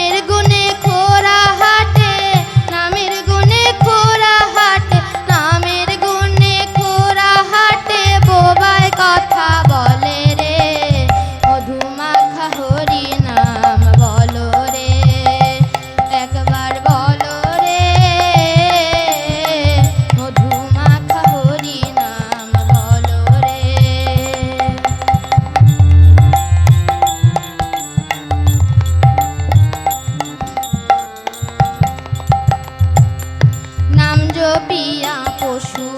নামের গুণ পিয়া পশু